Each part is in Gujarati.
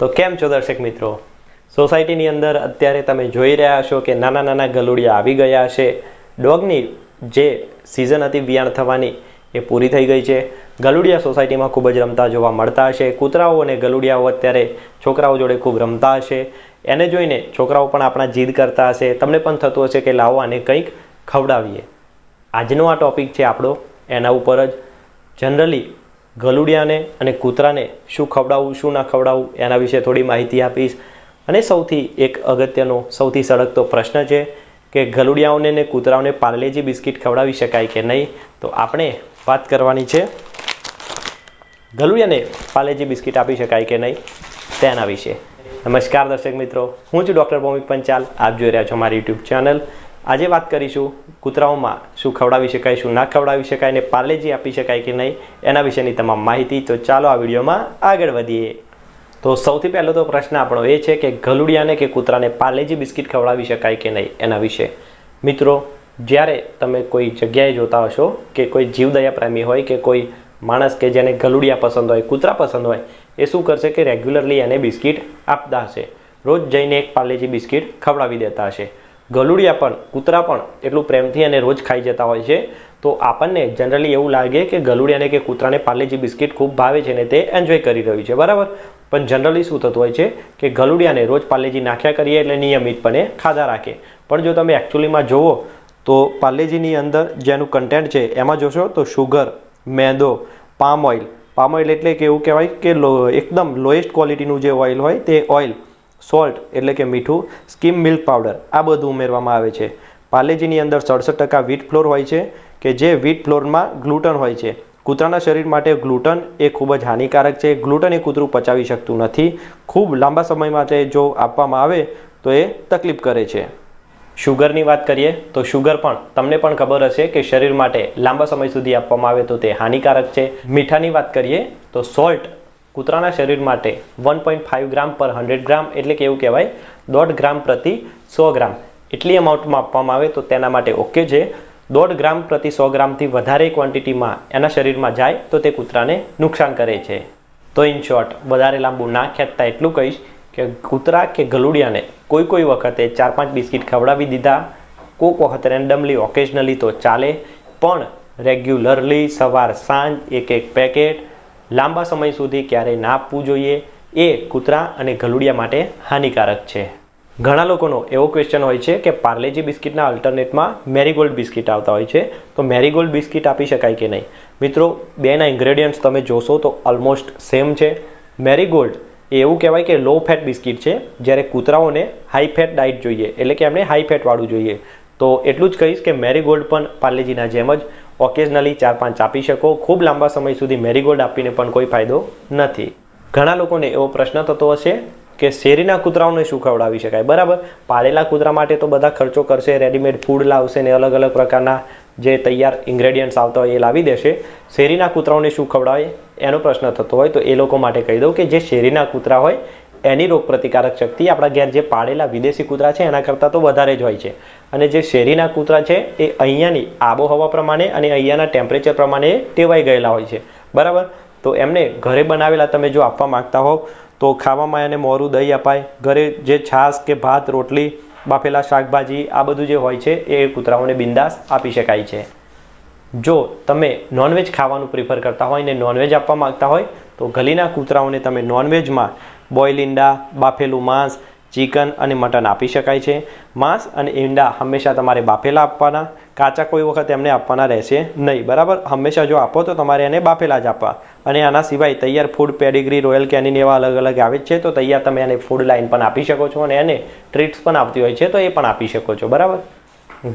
તો કેમ છો દર્શક મિત્રો? સોસાયટીની અંદર અત્યારે તમે જોઈ રહ્યા છો કે નાના નાના ગલુડિયા આવી ગયા છે. ડોગની જે સિઝન હતી વિયાણ થવાની એ પૂરી થઈ ગઈ છે. ગલુડિયા સોસાયટીમાં ખૂબ જ રમતા જોવા મળતા હશે. કૂતરાઓ અને ગલુડિયાઓ અત્યારે છોકરાઓ જોડે ખૂબ રમતા હશે. એને જોઈને છોકરાઓ પણ આપણા જીદ કરતા હશે. તમને પણ થતું હશે કે લાવો આને કંઈક ખવડાવીએ. આજનો આ ટોપિક છે આપણો. એના ઉપર જ. જનરલી ગલુડિયાને અને કૂતરાને શું ખવડાવવું શું ના ખવડાવવું એના વિશે થોડી માહિતી આપીશ. અને સૌથી એક અગત્યનો, સૌથી સળગતો પ્રશ્ન છે કે ગલુડિયાઓને ને કૂતરાઓને પાર્લેજી બિસ્કિટ ખવડાવી શકાય કે નહીં? તો આપણે વાત કરવાની છે, ગલુડિયાને પાર્લેજી બિસ્કિટ આપી શકાય કે નહીં? તેના વિશે. નમસ્કાર દર્શક મિત્રો, હું છું ડૉક્ટર ભૌમિક પંચાલ. આપ જોઈ રહ્યા છો મારી યુટ્યુબ ચેનલ આજે વાત કરીશું કૂતરાઓમાં શું ખવડાવી શકાય, શું ના ખવડાવી શકાય ને પાર્લેજી આપી શકાય કે નહીં એના વિશેની તમામ માહિતી. તો ચાલો આ વિડીયોમાં આગળ વધીએ. તો સૌથી પહેલો તો પ્રશ્ન આપણો એ છે કે ગલુડિયાને કે કૂતરાને પાર્લેજી બિસ્કિટ ખવડાવી શકાય કે નહીં એના વિશે? મિત્રો, જ્યારે તમે કોઈ જગ્યાએ જોતા હશો કે કોઈ જીવદયા પ્રેમી હોય કે કોઈ માણસ કે જેને ગલુડિયા પસંદ હોય, કૂતરા પસંદ હોય, એ શું કરશે કે રેગ્યુલરલી એને બિસ્કિટ આપતા હશે. રોજ જઈને એક પાર્લેજી બિસ્કિટ ખવડાવી દેતા હશે. ગલુડિયા પણ, કૂતરા પણ એટલું પ્રેમથી અને રોજ ખાઈ જતા હોય છે. તો આપણને જનરલી એવું લાગે કે ગલુડિયાને કે કૂતરાને પાર્લેજી બિસ્કિટ ખૂબ ભાવે છે અને તે એન્જોય કરી રહ્યું છે, બરાબર? પણ જનરલી શું થતું હોય છે કે ગલુડિયાને રોજ પાર્લેજી નાખ્યા કરીએ એટલે નિયમિતપણે ખાધા રાખે. પણ જો તમે એકચ્યુઅલીમાં જુઓ તો પાર્લેજીની અંદર જેનું કન્ટેન્ટ છે, એમાં જોશો તો શુગર મેંદો પામ ઓઇલ પામ ઓઇલ એટલે કે એવું કહેવાય કે એકદમ લોએસ્ટ ક્વોલિટીનું જે ઓઇલ હોય તે ઓઇલ સોલ્ટ એટલે કે મીઠું, સ્કીમ મિલ્ક પાવડર, આ બધું ઉમેરવામાં આવે છે. પાલેજીની અંદર સડસઠ ટકા વીટ ફ્લોર હોય છે, કે જે વીટ ફ્લોરમાં ગ્લુટન હોય છે. કૂતરાના શરીર માટે ગ્લુટન એ ખૂબ જ હાનિકારક છે. ગ્લુટન એ કૂતરું પચાવી શકતું નથી. ખૂબ લાંબા સમય માટે જો આપવામાં આવે, તો એ તકલીફ કરે છે. શુગરની વાત કરીએ, તો શુગર પણ, તમને પણ ખબર હશે કે શરીર માટે લાંબા સમય સુધી આપવામાં આવે તો તે હાનિકારક છે. મીઠાની વાત કરીએ, તો સોલ્ટ કૂતરાના શરીર માટે વન પોઈન્ટ ફાઇવ ગ્રામ પર હંડ્રેડ ગ્રામ એટલે કે એવું કહેવાય દોઢ ગ્રામ પ્રતિ સો ગ્રામ. એટલી અમાઉન્ટમાં આપવામાં આવે તો તેના માટે ઓકે છે. દોઢ ગ્રામ પ્રતિ સો ગ્રામથી વધારે ક્વોન્ટિટીમાં એના શરીરમાં જાય તો તે કૂતરાને નુકસાન કરે છે. તો ઇન શોર્ટ વધારે લાંબુ ના ખેંચતા એટલું કહીશ કે કૂતરા કે ગલુડિયાને કોઈ કોઈ વખતે ચાર પાંચ બિસ્કિટ ખવડાવી દીધા. કોઈક વખત રેન્ડમલી ઓકેશનલી તો ચાલે, પણ રેગ્યુલરલી સવાર સાંજ એક એક પેકેટ લાંબા સમય સુધી ક્યારેય ના આપવું જોઈએ એ કૂતરા અને ગલુડિયા માટે હાનિકારક છે. ઘણા લોકોનો એવો ક્વેશ્ચન હોય છે કે પાર્લેજી બિસ્કિટના અલ્ટરનેટમાં મેરીગોલ્ડ બિસ્કિટ આવતા હોય છે, તો મેરીગોલ્ડ બિસ્કિટ આપી શકાય કે નહીં? મિત્રો, બેના ઇન્ગ્રેડિયન્ટ્સ તમે જોશો તો ઓલમોસ્ટ સેમ છે. મેરીગોલ્ડ એ એવું કહેવાય કે લો ફેટ બિસ્કિટ છે, જ્યારે કૂતરાઓને હાઈ ફેટ ડાયટ જોઈએ, એટલે કે એમને હાઈ ફેટવાળું જોઈએ. તો એટલું જ કહીશ કે મેરીગોલ્ડ પણ પાર્લેજીના જેમ જ ઓકેઝનલી ચાર પાંચ આપી શકો. ખૂબ લાંબા સમય સુધી મેરીગોલ્ડ આપીને પણ કોઈ ફાયદો નથી. ઘણા લોકોને એવો પ્રશ્ન થતો હશે કે શેરીના કૂતરાઓને શું ખવડાવી શકાય? બરાબર. પાળેલા કૂતરા માટે તો બધા ખર્ચો કરશે, રેડીમેડ ફૂડ લાવશે ને અલગ અલગ પ્રકારના જે તૈયાર ઇન્ગ્રેડિયન્ટ્સ આવતા હોય એ લાવી દેશે. શેરીના કૂતરાઓને શું ખવડાવે? એનો પ્રશ્ન થતો હોય તો એ લોકો માટે કહી દઉં કે જે શેરીના કૂતરા હોય એની રોગપ્રતિકારક શક્તિ આપણા ઘેર જે પાળેલા વિદેશી કૂતરા છે, એના કરતાં તો વધારે જ હોય છે. અને જે શેરીના કૂતરા છે, એ અહીંયાની આબોહવા પ્રમાણે અને અહીંયાના ટેમ્પરેચર પ્રમાણે ટેવાઈ ગયેલા હોય છે. બરાબર? તો એમને ઘરે બનાવેલા તમે જો આપવા માગતા હોવ, તો ખાવામાં એને મોરું દહીં અપાય, ઘરે જે છાશ કે ભાત, રોટલી, બાફેલા શાકભાજી, આ બધું જે હોય છે, એ કૂતરાઓને બિંદાસ આપી શકાય છે. જો તમે નોનવેજ ખાવાનું પ્રિફર કરતા હોય ને નોનવેજ આપવા માગતા હોય, તો ગલીના કૂતરાઓને તમે નોનવેજમાં બોઇલ ઈંડા બાફેલું માંસ, ચિકન અને મટન આપી શકાય છે. માંસ અને ઈંડા હંમેશા તમારે બાફેલા આપવાના. કાચા કોઈ વખત એમને આપવાના રહેશે નહીં. બરાબર? હંમેશા જો આપો તો તમારે એને બાફેલા જ આપવા. અને આના સિવાય તૈયાર ફૂડ પેડિગ્રી રોયલ કેનિન એવા અલગ અલગ આવે છે તો તૈયાર તમે એને ફૂડ લાઇન પણ આપી શકો છો અને એને ટ્રીટ્સ પણ આવતી હોય છે તો એ પણ આપી શકો છો. બરાબર?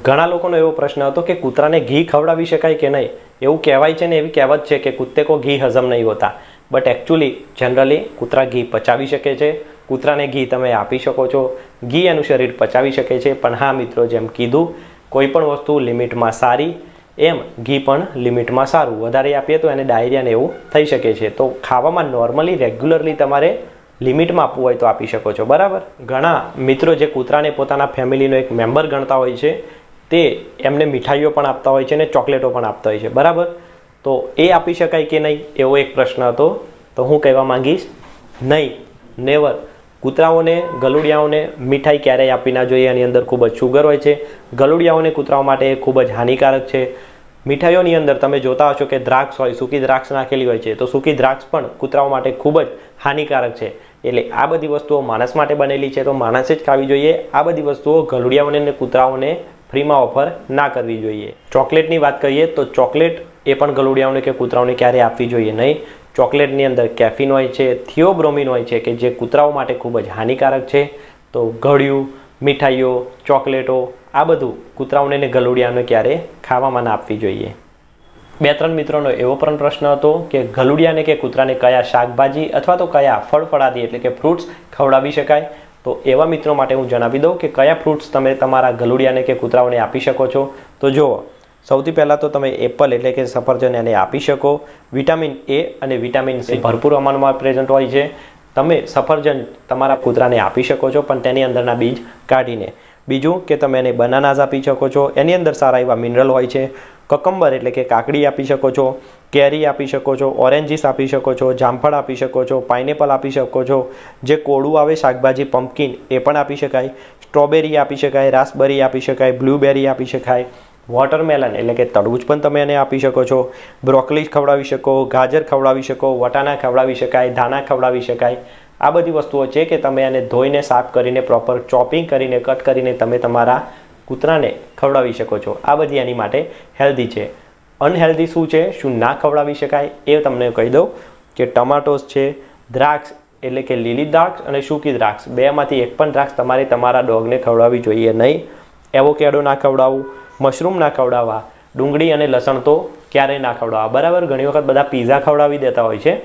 ઘણા લોકોનો એવો પ્રશ્ન હતો કે કૂતરાને ઘી ખવડાવી શકાય કે નહીં? એવું કહેવાય છે ને એવી કહેવત છે કે કૂતે કો ઘી હજમ નહીં હોતા. બટ એકચ્યુઅલી જનરલી કૂતરા ઘી પચાવી શકે છે. કૂતરાને ઘી તમે આપી શકો છો. ઘી એનું શરીર પચાવી શકે છે. પણ હા મિત્રો, જેમ કીધું, કોઈ પણ વસ્તુ લિમિટમાં સારી, એમ ઘી પણ લિમિટમાં સારું. વધારે આપીએ તો એને ડાયરિયાને એવું થઈ શકે છે. તો ખાવામાં નોર્મલી રેગ્યુલરલી તમારે લિમિટમાં આપવું હોય તો આપી શકો છો. બરાબર? ઘણા મિત્રો જે કૂતરાને પોતાના ફેમિલીનો એક મેમ્બર ગણતા હોય છે, તે એમને મીઠાઈઓ પણ આપતા હોય છે અને ચોકલેટો પણ આપતા હોય છે. બરાબર? તો એ આપી શકાય કે નહીં? એવો એક પ્રશ્ન હતો. તો હું કહેવા માંગીશ, નહીં નેવર કૂતરાઓને, ગલુડિયાઓને મીઠાઈ ક્યારેય આપવી ના જોઈએ. એની અંદર ખૂબ જ શુગર હોય છે. ગલુડિયાઓને કૂતરાઓ માટે ખૂબ જ હાનિકારક છે. મીઠાઈઓની અંદર તમે જોતા હશો કે દ્રાક્ષ હોય, સૂકી દ્રાક્ષ નાખેલી હોય છે. તો સૂકી દ્રાક્ષ પણ કૂતરાઓ માટે ખૂબ જ હાનિકારક છે. એટલે આ બધી વસ્તુઓ માણસ માટે બનેલી છે. તો માણસે જ ખાવી જોઈએ. આ બધી વસ્તુઓ ગલુડિયાઓને અને કૂતરાઓને ફ્રીમાં ઓફર ના કરવી જોઈએ. ચોકલેટની વાત કરીએ તો ચોકલેટ એ પણ ગલુડિયાઓને કે કૂતરાઓને ક્યારેય આપવી જોઈએ નહીં. ચોકલેટની અંદર કેફિન હોય છે, થિયોબ્રોમિન હોય છે કે જે કૂતરાઓ માટે ખૂબ જ હાનિકારક છે. તો ઘડિયું, મીઠાઈઓ, ચોકલેટો, આ બધું કૂતરાઓને ને ગલુડિયાઓને ક્યારે ખાવામાં ના આપવી જોઈએ. બે ત્રણ મિત્રોનો એવો પણ પ્રશ્ન હતો કે ગલુડિયાને કે કૂતરાને કયા શાકભાજી અથવા તો કયા ફળફળાદી એટલે કે ફ્રૂટ્સ ખવડાવી શકાય? તો એવા મિત્રો માટે હું જણાવી દઉં કે કયા ફ્રૂટ્સ તમે તમારા ગલુડિયાને કે કૂતરાઓને આપી શકો છો? તો જુઓ, સૌથી પહેલાં તો તમે એપલ એટલે કે સફરજન એને આપી શકો. વિટામિન એ અને વિટામિન સી ભરપૂર અમાનમાં પ્રેઝન્ટ હોય છે. તમે સફરજન તમારા કૂતરાને આપી શકો છો, પણ તેની અંદરના બીજ કાઢીને. બીજું કે તમે એને બનાનાઝ આપી શકો છો. એની અંદર સારા એવા મિનરલ હોય છે. કકમ્બર એટલે કે કાકડી આપી શકો છો, કેરી આપી શકો છો, ઓરેન્જીસ આપી શકો છો, જામફળ આપી શકો છો, પાઇનેપલ આપી શકો છો, જે કોળું આવે શાકભાજી પમ્પકિન એ પણ આપી શકાય. સ્ટ્રોબેરી આપી શકાય, રાસબરી આપી શકાય, બ્લૂબેરી આપી શકાય, વોટરમેલન એટલે કે તરબૂચ પણ તમે એને આપી શકો છો, બ્રોકલી ખવડાવી શકો, ગાજર ખવડાવી શકો, વટાણા ખવડાવી શકાય, ધાણા ખવડાવી શકાય. આ બધી વસ્તુઓ છે કે તમે એને ધોઈને સાફ કરીને પ્રોપર ચોપિંગ કરીને કટ કરીને તમે તમારા કૂતરાને ખવડાવી શકો છો. આ બધી એની માટે હેલ્ધી છે. અનહેલ્ધી શું છે? શું ના ખવડાવી શકાય? એ તમને કહી દઉં કે ટમાટોસ છે, દ્રાક્ષ એટલે કે લીલી દ્રાક્ષ અને સૂકી દ્રાક્ષ. બેમાંથી એક પણ દ્રાક્ષ તમારે તમારા ડોગને ખવડાવવી જોઈએ નહીં. એવોકેડો ના ખવડાવવું મશરૂમ ના ખવડાવવા, ડુંગળી અને લસણ તો ક્યારેય ના ખવડાવવા. બરાબર? ઘણી વખત બધા પીઝા ખવડાવી દેતા હોય છે.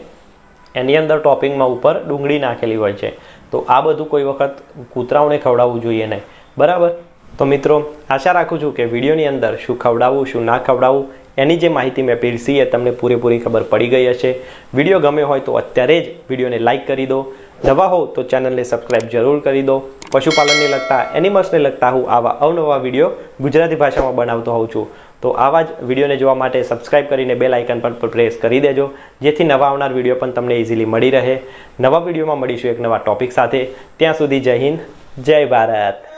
એની અંદર ટોપિંગમાં ઉપર ડુંગળી નાખેલી હોય છે. તો આ બધું કોઈ વખત કૂતરાઓને ખવડાવવું જોઈએ નહીં. બરાબર? તો મિત્રો, આશા રાખું છું કે વિડીયોની અંદર શું ખવડાવવું, શું ના ખવડાવવું, એની જે માહિતી મેં પીરસી એ તમને પૂરેપૂરી ખબર પડી ગઈ હશે. વીડિયો ગમે હોય તો અત્યારે જ વિડીયોને લાઇક કરી દો. નવા હો તો ચેનલને સબસ્ક્રાઇબ જરૂર કરી દો. પશુપાલનને લગતા, એનિમલ્સને લગતા હું આવા અવનવા વીડિયો ગુજરાતી ભાષામાં બનાવતો હોઉં છું. તો આવા જ વિડીયોને જોવા માટે સબસ્ક્રાઇબ કરીને બેલ આઇકન પર પ્રેસ કરી દેજો. જેથી નવા આવનાર વીડિયો પણ તમને ઇઝીલી મળી રહે. નવા વિડીયોમાં મળીશું એક નવા ટોપિક સાથે. ત્યાં સુધી જય હિન્દ, જય ભારત.